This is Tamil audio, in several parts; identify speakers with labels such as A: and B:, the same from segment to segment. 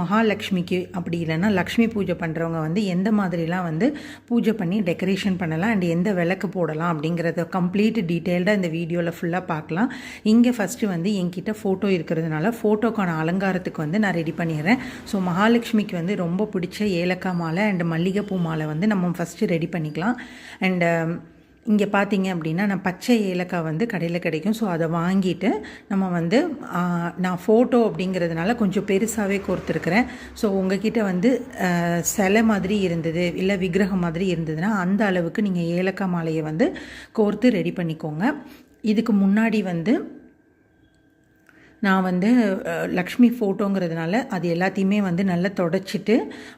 A: மகாலட்சுமிக்கு அப்படி இல்லைன்னா லக்ஷ்மி பூஜை பண்ணுறவங்க வந்து எந்த மாதிரிலாம் வந்து பூஜை பண்ணி டெக்கரேஷன் பண்ணலாம் அண்ட் எந்த விளக்கு போடலாம் அப்படிங்கிறத கம்ப்ளீட் டீட்டெயில்டாக இந்த வீடியோவில் ஃபுல்லாக பார்க்கலாம். இங்கே ஃபஸ்ட்டு வந்து என்கிட்ட ஃபோட்டோ இருக்கிறதுனால ஃபோட்டோக்கான அலங்காரத்துக்கு வந்து நான் ரெடி பண்ணிடுறேன். ஸோ மகாலட்சுமிக்கு வந்து ரொம்ப பிடிச்ச ஏலக்காய் மாலை அண்ட் மல்லிகைப்பூ மாலை வந்து நம்ம ஃபஸ்ட்டு ரெடி பண்ணிக்கலாம். அண்டு இங்கே பார்த்தீங்க அப்படின்னா நான் பச்சை ஏலக்காய் வந்து கடையில் கிடைக்கும். ஸோ அதை வாங்கிட்டு நம்ம வந்து நான் ஃபோட்டோ அப்படிங்கிறதுனால கொஞ்சம் பெருசாகவே கோர்த்துருக்குறேன். ஸோ உங்ககிட்ட வந்து சிலை மாதிரி இருந்தது இல்லை விக்கிரகம் மாதிரி இருந்ததுன்னா அந்த அளவுக்கு நீங்கள் ஏலக்காய் மாலையை வந்து கோர்த்து ரெடி பண்ணிக்கோங்க. இதுக்கு முன்னாடி வந்து நான் வந்து லக்ஷ்மி ஃபோட்டோங்கிறதுனால அது எல்லாத்தையுமே வந்து நல்லா தொடச்சிட்டு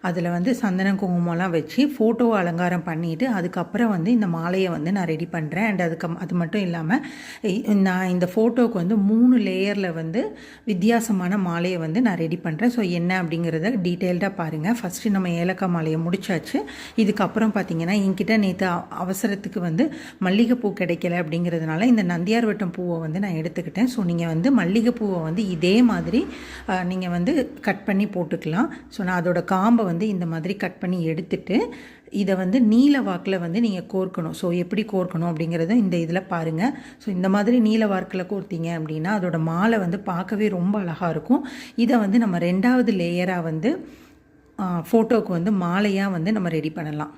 A: அதில் வந்து சந்தன குங்குமம்லாம் வச்சு ஃபோட்டோ அலங்காரம் பண்ணிவிட்டு அதுக்கப்புறம் வந்து இந்த மாலையை வந்து நான் ரெடி பண்ணுறேன் அண்ட் அதுக்கு அது மட்டும் இல்லாமல் நான் இந்த ஃபோட்டோவுக்கு வந்து மூணு லேயரில் வந்து வித்தியாசமான மாலையை வந்து நான் ரெடி பண்ணுறேன் ஸோ என்ன அப்படிங்கிறத டீட்டெயில்டாக பாருங்கள் ஃபஸ்ட்டு நம்ம ஏலக்காய் மாலையை முடிச்சாச்சு. இதுக்கப்புறம் பார்த்திங்கன்னா என்கிட்ட நேற்று அவசரத்துக்கு வந்து மல்லிகைப்பூ கிடைக்கல அப்படிங்கிறதுனால இந்த நந்தியார் வட்டம் பூவை வந்து நான் எடுத்துக்கிட்டேன். ஸோ நீங்கள் வந்து மல்லிகைப்பூ மல்லிகைப்பூவை வந்து இதே மாதிரி நீங்கள் வந்து கட் பண்ணி போட்டுக்கலாம். ஸோ நான் அதோட காம்பை வந்து இந்த மாதிரி கட் பண்ணி எடுத்துட்டு இதை வந்து நீல வாக்கில் வந்து நீங்கள் கோர்க்கணும். ஸோ எப்படி கோர்க்கணும் அப்படிங்கிறத இந்த இதில் பாருங்கள் ஸோ இந்த மாதிரி நீல வாக்கில் கோர்த்தீங்க அப்படின்னா அதோட மாலை வந்து பார்க்கவே ரொம்ப அழகாக இருக்கும். இதை வந்து நம்ம ரெண்டாவது லேயராக வந்து ஃபோட்டோவுக்கு வந்து மாலையாக வந்து நம்ம ரெடி பண்ணலாம்.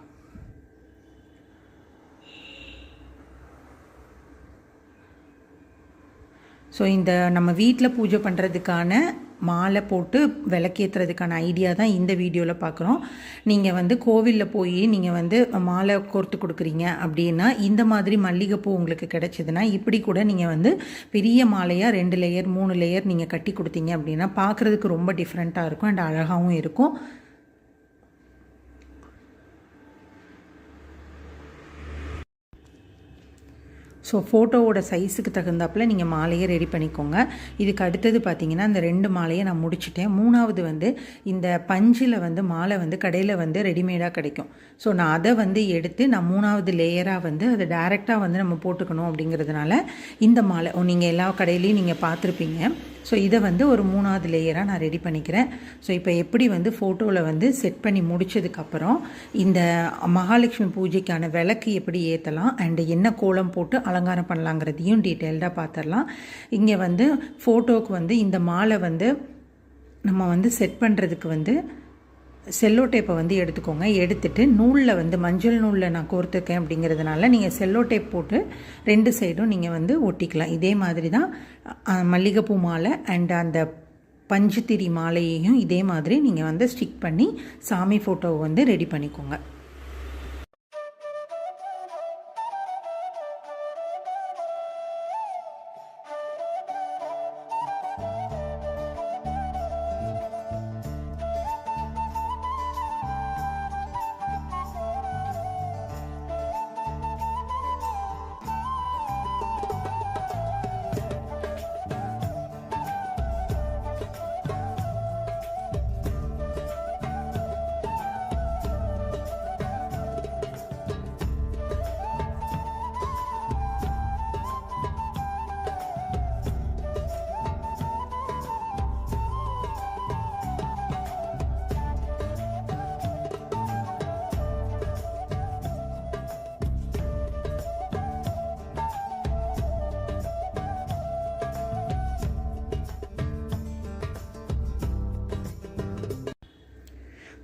A: ஸோ இந்த நம்ம வீட்டில் பூஜை பண்ணுறதுக்கான மாலை போட்டு விளக்கேற்றுறதுக்கான ஐடியா தான் இந்த வீடியோவில் பார்க்குறோம் நீங்கள் வந்து கோவிலில் போய் நீங்கள் வந்து மாலை கோர்த்து கொடுக்குறீங்க அப்படின்னா இந்த மாதிரி மல்லிகைப்பூ உங்களுக்கு கிடைச்சதுன்னா இப்படி கூட நீங்கள் வந்து பெரிய மாலையாக ரெண்டு லேயர் மூணு லேயர் நீங்கள் கட்டி கொடுத்தீங்க அப்படின்னா பார்க்குறதுக்கு ரொம்ப டிஃப்ரெண்ட்டாக இருக்கும் அண்ட் அழகாகவும் இருக்கும். ஸோ ஃபோட்டோவோட சைஸுக்கு தகுந்தாப்பில் நீங்கள் மாலையை ரெடி பண்ணிக்கோங்க. இதுக்கு அடுத்தது பார்த்தீங்கன்னா இந்த ரெண்டு மாலையை நான் முடிச்சிட்டேன். மூணாவது வந்து இந்த பஞ்சில் வந்து மாலை வந்து கடையில் வந்து ரெடிமேடாக கிடைக்கும். ஸோ நான் அதை வந்து எடுத்து நான் மூணாவது லேயராக வந்து அதை டைரெக்டாக வந்து நம்ம போட்டுக்கணும் அப்படிங்கிறதுனால இந்த மாலை நீங்கள் எல்லா கடையிலையும் நீங்கள் பார்த்துருப்பீங்க ஸோ இதை வந்து ஒரு மூணாவது லேயராக நான் ரெடி பண்ணிக்கிறேன். ஸோ இப்போ எப்படி வந்து ஃபோட்டோவில் வந்து செட் பண்ணி முடிச்சதுக்கப்புறம் இந்த மகாலட்சுமி பூஜைக்கான விளக்கு எப்படி ஏற்றலாம் அண்டு என்ன கோலம் போட்டு அலங்காரம் பண்ணலாங்கிறதையும் டீட்டெயில்டாக பார்த்துடலாம் இங்கே வந்து ஃபோட்டோவுக்கு வந்து இந்த மாலை வந்து நம்ம வந்து செட் பண்ணுறதுக்கு வந்து செல்லோ டேப்பை வந்து எடுத்துக்கோங்க. எடுத்துட்டு நூலில் வந்து மஞ்சள் நூலில் நான் கோர்த்துருக்கேன் அப்படிங்கிறதுனால நீங்கள் செல்லோ டேப் போட்டு ரெண்டு சைடும் நீங்கள் வந்து ஒட்டிக்கலாம். இதே மாதிரி தான் மல்லிகைப்பூ மாலை அண்ட் அந்த பஞ்சுத்திரி மாலையையும் இதே மாதிரி நீங்கள் வந்து ஸ்டிக் பண்ணி சாமி ஃபோட்டோவை வந்து ரெடி பண்ணிக்கோங்க.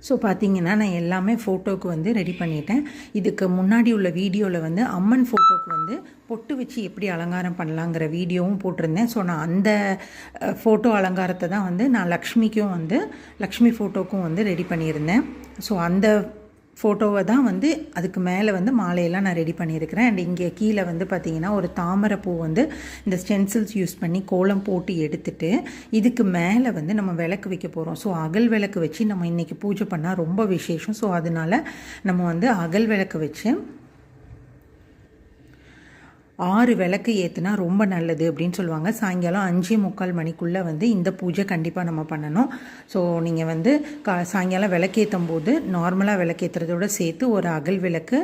A: ஸோ பார்த்தீங்கன்னா நான் எல்லாமே ஃபோட்டோவுக்கு வந்து ரெடி பண்ணிட்டேன். இதுக்கு முன்னாடி உள்ள வீடியோவில் வந்து அம்மன் ஃபோட்டோவுக்கு வந்து பொட்டு வச்சு எப்படி அலங்காரம் பண்ணலாங்கிற வீடியோவும் போட்டிருந்தேன். ஸோ நான் அந்த ஃபோட்டோ அலங்காரத்தை தான் வந்து நான் லக்ஷ்மிக்கும் வந்து லக்ஷ்மி ஃபோட்டோக்கும் வந்து ரெடி பண்ணியிருந்தேன். ஸோ அந்த ஃபோட்டோவை தான் வந்து அதுக்கு மேலே வந்து மாலையெல்லாம் நான் ரெடி பண்ணியிருக்கிறேன். அண்ட் இங்கே கீழே வந்து பார்த்தீங்கன்னா ஒரு தாமரை பூ வந்து இந்த ஸ்டென்சில்ஸ் யூஸ் பண்ணி கோலம் போட்டு எடுத்துட்டு இதுக்கு மேலே வந்து நம்ம விளக்கு வைக்க போகிறோம் ஸோ அகல் விளக்கு வச்சு நம்ம இன்றைக்கி பூஜை பண்ணால் ரொம்ப விசேஷம். ஸோ அதனால் நம்ம வந்து அகல் விளக்கு வச்சு ஆறு விளக்கு ஏற்றுனா ரொம்ப நல்லது அப்படின்னு சொல்லுவாங்க. சாயங்காலம் அஞ்சே முக்கால் மணிக்குள்ளே வந்து இந்த பூஜை கண்டிப்பாக நம்ம பண்ணணும். ஸோ நீங்கள் வந்து கா சாயங்காலம் விளக்கேற்றும் போது நார்மலாக விளக்கேற்றுறதோட சேர்த்து ஒரு அகல் விளக்கு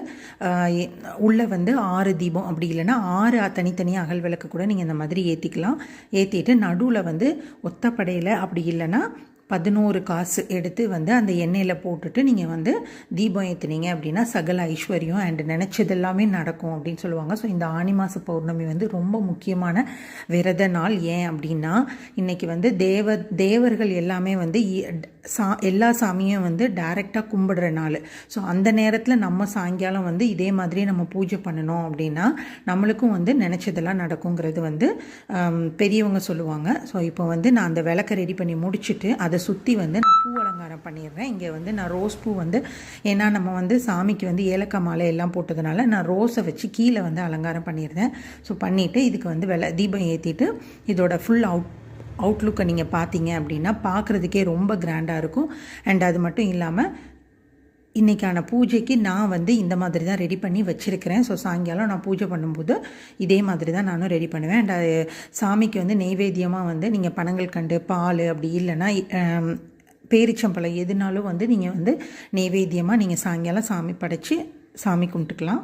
A: உள்ளே வந்து ஆறு தீபம் அப்படி இல்லைன்னா ஆறு தனித்தனியாக அகல் விளக்கு கூட நீங்கள் இந்த மாதிரி ஏற்றிக்கலாம் ஏற்றிட்டு நடுவில் வந்து ஒத்தப்படையில் அப்படி இல்லைன்னா பதினோரு காசு எடுத்து வந்து அந்த எண்ணெயில் போட்டுட்டு நீங்கள் வந்து தீபம் ஏற்றுனீங்க அப்படின்னா சகல ஐஸ்வர்யம் அண்ட் நினச்சது எல்லாமே நடக்கும் அப்படின்னு சொல்லுவாங்க. ஸோ இந்த ஆனி மாத பௌர்ணமி வந்து ரொம்ப முக்கியமான விரத நாள். ஏன் அப்படின்னா இன்றைக்கி வந்து தேவ தேவர்கள் எல்லாமே வந்து இ- சா எல்லா சாமியும் வந்து டைரெக்டாக கும்பிடுற நாள். ஸோ அந்த நேரத்தில் நம்ம சாயங்காலம் வந்து இதே மாதிரி நம்ம பூஜை பண்ணணும் அப்படின்னா நம்மளுக்கும் வந்து நினச்சதெல்லாம் நடக்குங்கிறது வந்து பெரியவங்க சொல்லுவாங்க. ஸோ இப்போ வந்து நான் அந்த விளக்க ரெடி பண்ணி முடிச்சுட்டு அதை அதை சுற்றி வந்து நான் பூ அலங்காரம் பண்ணிடுறேன். இங்கே வந்து நான் ரோஸ் பூ வந்து ஏன்னா நம்ம வந்து சாமிக்கு வந்து ஏலக்காய் மாலை எல்லாம் போட்டதுனால நான் ரோஸை வச்சு கீழே வந்து அலங்காரம் பண்ணியிருந்தேன் ஸோ பண்ணிவிட்டு இதுக்கு வந்து வெள தீபம் ஏற்றிட்டு இதோட ஃபுல் அவுட் அவுட்லுக்கை நீங்கள் பார்த்தீங்க அப்படின்னா பார்க்குறதுக்கே ரொம்ப கிராண்டாக இருக்கும். அண்ட் அது மட்டும் இல்லாமல் இன்றைக்கான பூஜைக்கு நான் வந்து இந்த மாதிரி தான் ரெடி பண்ணி வச்சுருக்கிறேன். ஸோ சாயங்காலம் நான் பூஜை பண்ணும்போது இதே மாதிரி தான் நானும் ரெடி பண்ணுவேன். அண்ட் அது சாமிக்கு வந்து நெய்வேத்தியமாக வந்து நீங்கள் பனங்கள் கண்டு பால் அப்படி இல்லைன்னா பேரிச்சம்பழம் எதுனாலும் வந்து நீங்கள் வந்து நெய்வேத்தியமாக நீங்கள் சாயங்காலம் சாமி படைச்சி சாமி கும்பிட்டுக்கலாம்.